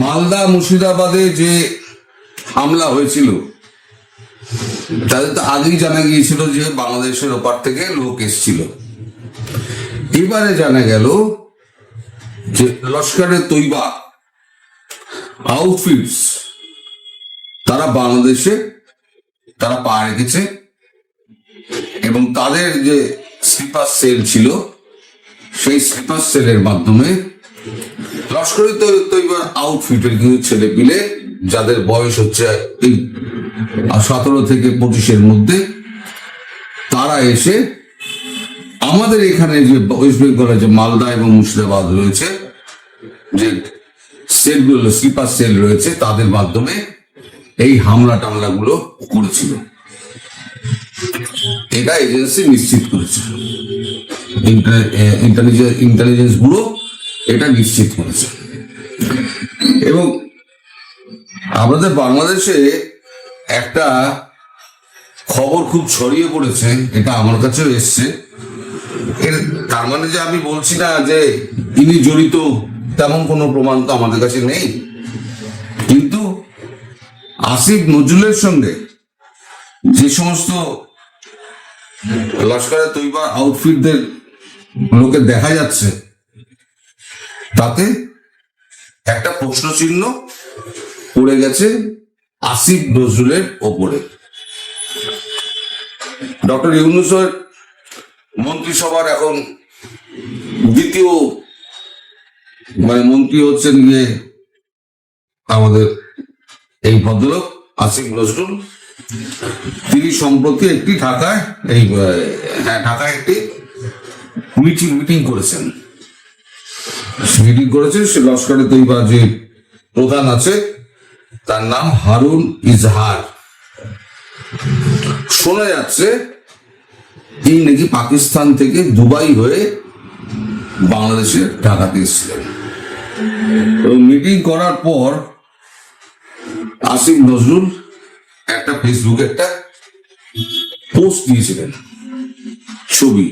মালদা মুর্শিদাবাদে যে হামলা হয়েছিল, তাদের তো আগেই জানা গিয়েছিল যে বাংলাদেশের ওপার থেকে লোক এসেছিল। এবারে জানা গেল যে লস্করের তৈবা আউটফিটস তারা বাংলাদেশে তারা পা রেখেছে এবং তাদের যে স্লিপার সেল ছিল, সেই স্লিপার সেলের মাধ্যমে লস্করি তৈবার আউটফিটের কিছু ছেলে পিলে যাদের বয়স হচ্ছে এই সতেরো থেকে পঁচিশের মধ্যে, তারা এসে আমাদের এখানে যে ওয়েস্ট বেঙ্গলে যে মালদা এবং মুর্শিদাবাদ রয়েছে, যে সেলগুলো স্লিপার সেল রয়েছে, তাদের মাধ্যমে এই হামলা টামলাগুলো করেছিল। এটা এজেন্সি নিশ্চিত করেছে। ইন্টেলিজেন্স ব্যুরো এটা নিশ্চিত করেছে। এবং আমাদের বাংলাদেশে একটা খবর খুব ছড়িয়ে পড়েছে, এটা আমার কাছেও এসছে। এর তার মানে যে আমি বলছি না যে ইনি জড়িত, তেমন কোনো প্রমাণ তো আমাদের কাছে নেই। কিন্তু আসিফ নজরুলের সঙ্গে যে সমস্ত লস্করের তৈবা আউটফিটদের লোকে দেখা যাচ্ছে তাতে একটা প্রশ্ন চিহ্ন পড়ে গেছে আসিফ নজরুলের ওপরে। ডক্টর ইউনুসের মন্ত্রিসভার এখন দ্বিতীয় মানে মন্ত্রী হচ্ছেন গিয়ে আমাদের এই ভদ্রলোক আসিফ নজরুল। তিনি সম্প্রতি একটি ঢাকায় এই হ্যাঁ ঢাকায় একটি মিটিং মিটিং করেছেন। মিটিং করেছে, সে লস্করে তৈবা যে প্রধান আছে, তার নাম হারুন ইজহার। শোনা যাচ্ছে, তিনি নাকি পাকিস্তান থেকে দুবাই হয়ে বাংলাদেশে ঢাকাতে এসেছিলেন মিটিং করার পর আসিফ নজরুল একটা ফেসবুকে একটা পোস্ট দিয়েছিলেন। ছবি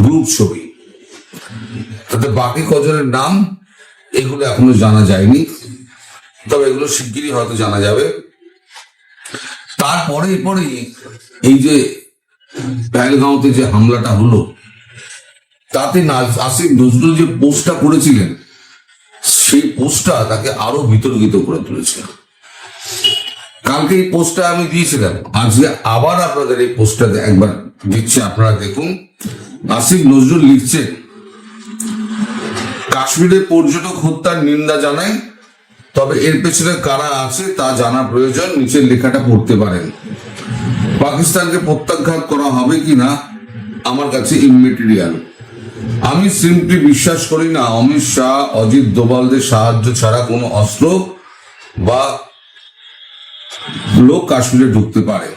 গ্রুপ ছবি। তাতে বাকি কজনের নাম, এগুলো এখনও জানা যায়নি। তবে এগুলো শিগগিরই হয়তো জানা যাবে। তারপরে পরেই এই যে পেহেলগাঁওতে যে হামলাটা হলো, তাতে আসিফ নজরুল যে পোস্টটা করেছিলেন, সেই পোস্টটা তাকে আরও বিতর্কিত করে তুলেছিল। কালকে এই পোস্টটা আমি দিয়েছিলাম। আজকে আবার আপনাদের এই পোস্টটা একবার দিচ্ছি, আপনারা দেখুন। আসিফ নজরুল লিখছে কাশ্মীরে পর্যটক হত্যার নিন্দা জানাই তবে এর পেছনে কারা আছে তা জানা প্রয়োজন, নিচের লেখাটা পড়তে পারেন। পাকিস্তানকে প্রত্যাঘাত করা হবে কি না আমার কাছে ইমেটেরিয়াল আমি সিম্পলি বিশ্বাস করি না, অমিত শাহ, অজিত দোবালদের সাহায্য ছাড়া কোনো অস্ত্র বা লোক কাশ্মীরে ঢুকতে পারে।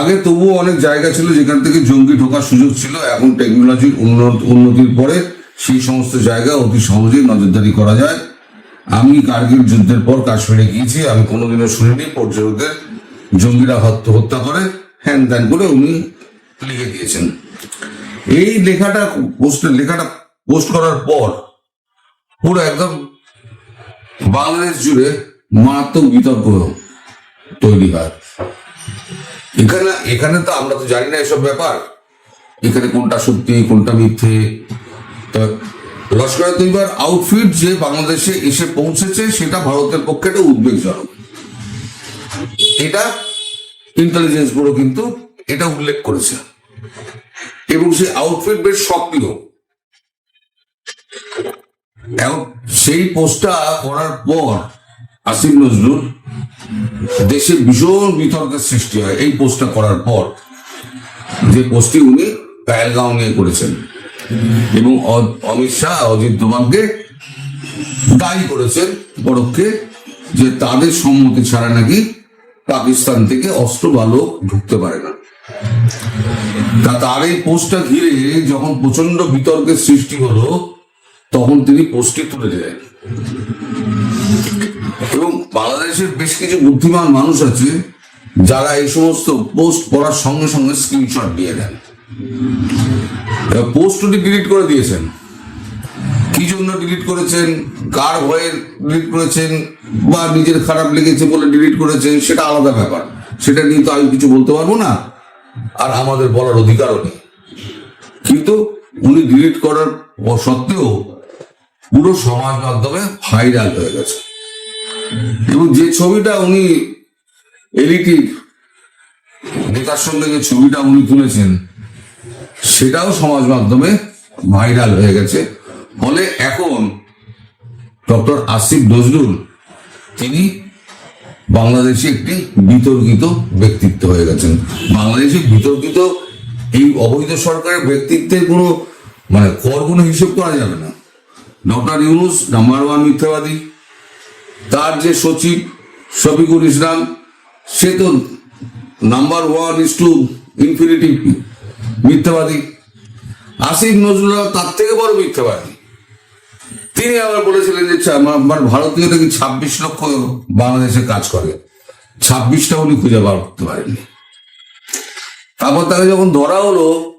আগে তবুও অনেক জায়গা ছিল যেখান থেকে জঙ্গি ঢোকার সুযোগ ছিল, এখন টেকনোলজির উন্নত উন্নতির পরে সেই সমস্ত জায়গা অতি সহজেই নজরদারি করা যায়। আমি কার্গিল যুদ্ধের পর কাশ্মীরে গিয়েছি। আমি কোনোদিনও শুনিনি পর্যটকদের জঙ্গিরা হত্যা হত্যা করে। হ্যান ত্যান করে উনি লিখে দিয়েছেন। এই লেখাটা পোস্টের লেখাটা পোস্ট করার পর পুরো একদম বাংলাদেশ জুড়ে মারাত্মক বিতর্ক তৈরি হয়। এখানে এখানে তো আমরা তো জানি না এসব ব্যাপার। এখানে কোনটা সত্যি, কোনটা মিথ্যে লস্কর তৈবার আউটফিট যে বাংলাদেশে এসে পৌঁছেছে, সেটা ভারতের পক্ষে একটা উদ্বেগজনক। এটা ইন্টেলিজেন্স ব্যুরো কিন্তু এটা উল্লেখ করেছে। এবং সেই আউটফিট বেশ সক্রিয়। এবং সেই পোস্টটা করার পর আসিফ নজরুল দেশে ভীষণ বিতর্কের সৃষ্টি হয়। এই পোস্টটা করার পর যে পোস্টটি উনি পেহেলগাঁও নিয়ে করেছেন। এবং অমিত শাহ, অজিত দোভালকে দায়ী করেছেন পরোক্ষে যে তাদের সম্মতি ছাড়া নাকি পাকিস্তান থেকে অস্ত্র বা লোক ঢুকতে পারে না। তা তার এই পোস্টটা ঘিরে যখন প্রচণ্ড বিতর্কের সৃষ্টি হলো, তখন তিনি পোস্টটি তুলে দিলেন। এবং বাংলাদেশের বেশ কিছু বুদ্ধিমান মানুষ আছে যারা এই সমস্ত পোস্ট পড়ার সঙ্গে সঙ্গে স্ক্রিনশট দিয়ে দেন। পোস্ট উনি ডিলিট করে দিয়েছেন। কি জন্য ডিলিট করেছেন? কার ভয়ে ডিলিট করেছেন? বা নিজের খারাপ লেগেছে বলে ডিলিট করেছেন? সেটা আলাদা ব্যাপার। সেটা নিয়ে তো আমি কিছু বলতে পারব না। আর আমাদের বলার অধিকারও নেই। কিন্তু উনি ডিলিট করার সত্ত্বেও পুরো সমাজ মাধ্যমে ভাইরাল হয়ে গেছে। এবং যে ছবিটা উনি এলিটির নেতার সঙ্গে যে ছবিটা উনি তুলেছেন সেটাও সমাজ মাধ্যমে ভাইরাল হয়ে গেছে। ফলে এখন ডক্টর আসিফ নজরুল, তিনি বাংলাদেশে একটি বিতর্কিত ব্যক্তিত্ব হয়ে গেছেন। বাংলাদেশে বিতর্কিত এই অবৈধ সরকারের ব্যক্তিত্বের কোনো মানে কর কোনো হিসেব করা যাবে না। ডক্টর ইউনুস নাম্বার ওয়ান মিথ্যাবাদী। তার যে সচিব শফিকুল ইসলাম, সে তো number one is to infinity মিথ্যাবাদী। আসিফ নজরুল তার থেকে বড় মিথ্যাবাদী। তিনি আবার বলেছিলেন যে আমার- আমার ভারতীয় নাকি ছাব্বিশ লক্ষ বাংলাদেশে কাজ করে। ছাব্বিশটা উনি খুঁজে বার করতে পারেননি। তারপর তাকে যখন ধরা হলো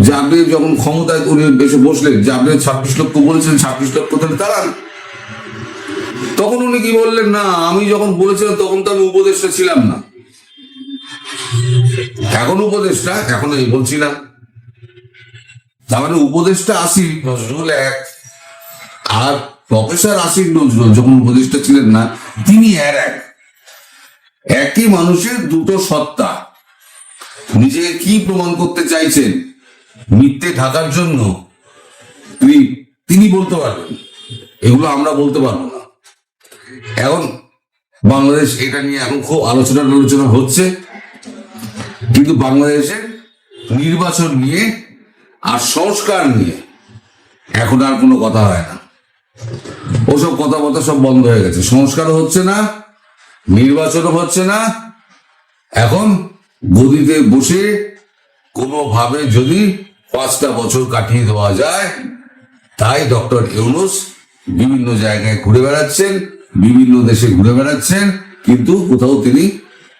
যে আপনি যখন ক্ষমতায় উনি এসে বসলেন যে আপনি ছাব্বিশ লক্ষ বলেছেন, ছাব্বিশ লক্ষ তাহলে তাড়ান তখন উনি কি বললেন, না, আমি যখন বলেছিলাম তখন তো আমি উপদেষ্টা ছিলাম না। এখন উপদেশটা এখন এই বলছি না তার মানে উপদেষ্টা আসিফ, নজরুল এক। আর প্রফেসর আসিফ নজরুল, যখন উপদেষ্টা ছিলেন না, তিনি আর এক। একই মানুষের দুটো সত্তা। নিজেকে কি প্রমাণ করতে চাইছেন? মিথ্যে ঢাকার জন্য? তিনি তিনি বলতে পারবেন। এগুলো আমরা বলতে পারব না। এখন বাংলাদেশ এটা নিয়ে এখন খুব আলোচনা আলোচনা হচ্ছে। কিন্তু বাংলাদেশের নির্বাচন নিয়ে আর সংস্কার নিয়ে এখন আর কোনো কথা হয় না। ওসব কথা কথাবার্তা সব বন্ধ হয়ে গেছে। সংস্কারও হচ্ছে না, নির্বাচনও হচ্ছে না। এখন গদিতে বসে কোনোভাবে যদি পাঁচটা বছর কাটিয়ে দেওয়া যায়, তাই ডক্টর ইউনুস বিভিন্ন জায়গায় ঘুরে বেড়াচ্ছেন, বিভিন্ন দেশে ঘুরে বেড়াচ্ছেন, কিন্তু কোথাও তিনি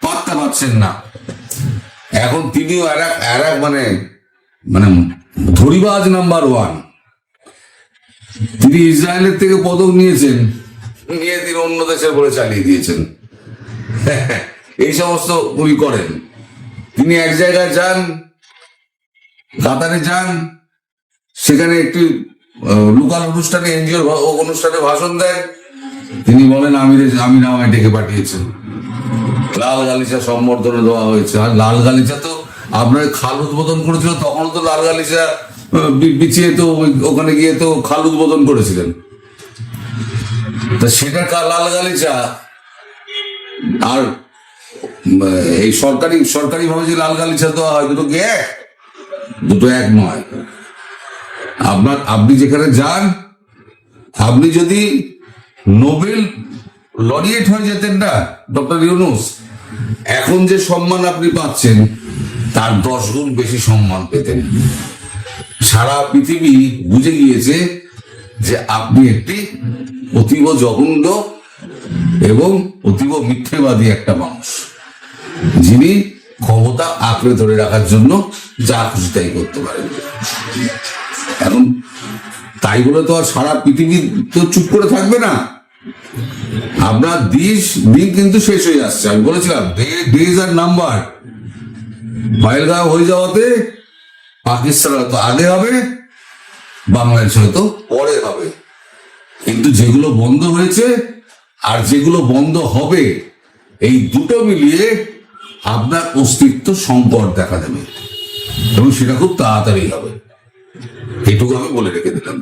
পাত্তা পাচ্ছেন না। এখন তিনিও আর এক আর এক মানে মানে ধরিবাজ নাম্বার ওয়ান। তিনি ইসরায়েলের থেকে পদক নিয়েছেন, নিয়ে তিনি অন্য দেশের বলে চালিয়ে দিয়েছেন। এই সমস্ত উনি করেন। তিনি এক জায়গায় যান, কাতারে যান, সেখানে একটি লোকাল অনুষ্ঠানে, এনজিওর অনুষ্ঠানে ভাষণ দেন। তিনি বলেন আমি আমি আমায় ডেকে পাঠিয়েছেন লাল গালিচা সম্বর্ধনা দেওয়া হয়েছে। আর লাল গালিচা তো আপনার খাল উদ্বোধন করেছিল, তখনও তো লাল গালিচা বিছিয়ে তো ওখানে গিয়ে তো খাল উদ্বোধন করেছিলেন। তা সেটা লাল গালিচা? আর এই সরকারি সরকারি ভাবে যে লাল গালিচা দেওয়া হয়, দুটো কি এক? দুটো এক নয়। আপনার, আপনি যেখানে যান, আপনি যদি নোবেল লরিয়েট হয়ে যেতেন না, ডক্টর ইউনুস এখন যে সম্মান আপনি পাচ্ছেন, তার দশ গুণ বেশি সম্মান পেতেন। সারা পৃথিবী বুঝে গিয়েছে যে আপনি একটি অতীব জঘন্য এবং অতীব মিথ্যেবাদী একটা মানুষ, যিনি ক্ষমতা আঁকড়ে ধরে রাখার জন্য যা খুশি তাই করতে পারেন। এখন তাই বলে তো আর সারা পৃথিবী তো চুপ করে থাকবে না? আপনার দিস দিন কিন্তু শেষ হয়ে আসছে। আমি বলেছিলাম ডেজ আর নাম্বার। পায়েলগাঁও হয়ে যাওয়াতে পাকিস্তান হয়তো আগে হবে, বাংলাদেশ হয়তো পরে হবে। কিন্তু যেগুলো বন্ধ হয়েছে আর যেগুলো বন্ধ হবে, এই দুটো মিলিয়ে আপনার অস্তিত্ব সংকট দেখা যাবে এবং সেটা খুব তাড়াতাড়ি হবে। এটুকু আমি বলে রেখে দিলাম।